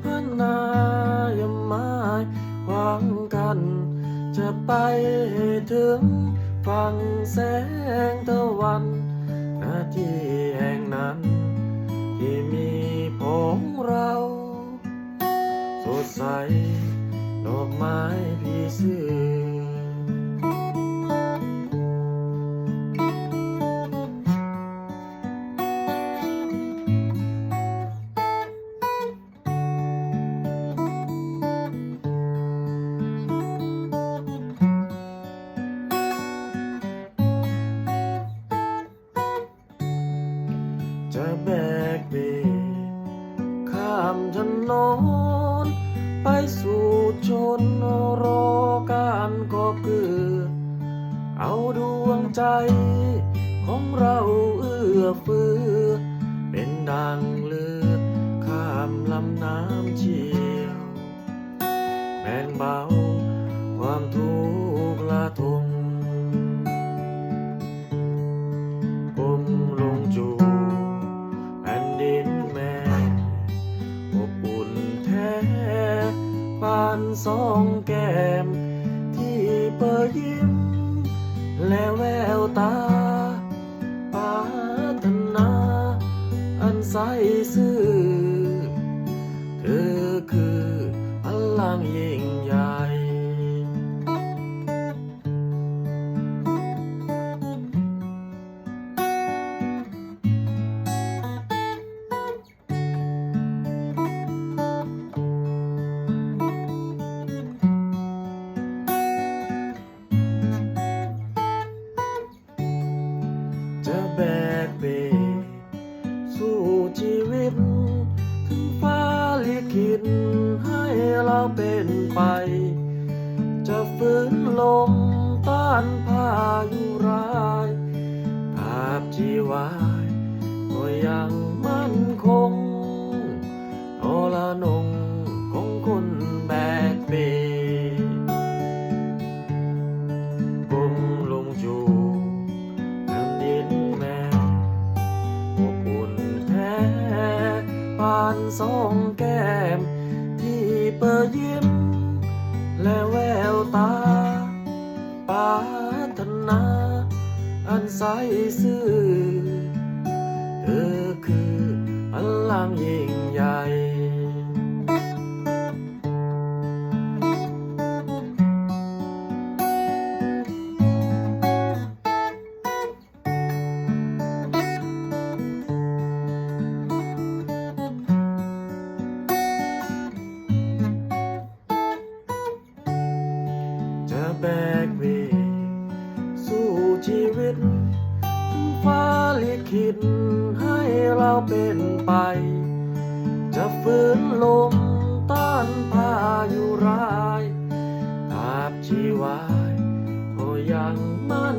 เพื่นนายไม้หวังกัน จะไปถึงฝั่งแสงตะวันนาที่แห่งนั้น ที่มีผงเรา สดใสดอกไม้พี่ซื้อ ถนนไปสู่ชนรอการก็คือ เอาดวงใจของเราเอื้อเฟื้อเป็นดังเลือข้ามลำน้ำเชี่ยวแบ่งเบาความทุกข์านสองแก้ม ที่เปิดยิ้ม และแววตาปารถนา อันใสซื่อเธอคือพลังยิ่ง นไป จะฝืนลมต้านพายุร้ายภาพชีวายก็ยังมั่นคงโอละนงของคนแบกเบก้มลงจูบแผ่นดินแม่อบอุ่นแท้ปานสองแก้ม ตาปาธนา อันใสซื่อ แบกเวสู้ชีวิตฟ้าลิขิตให้เราเป็นไป จะฝืนลมต้านพายุร้ายภาบชีวายก็ยังมั่น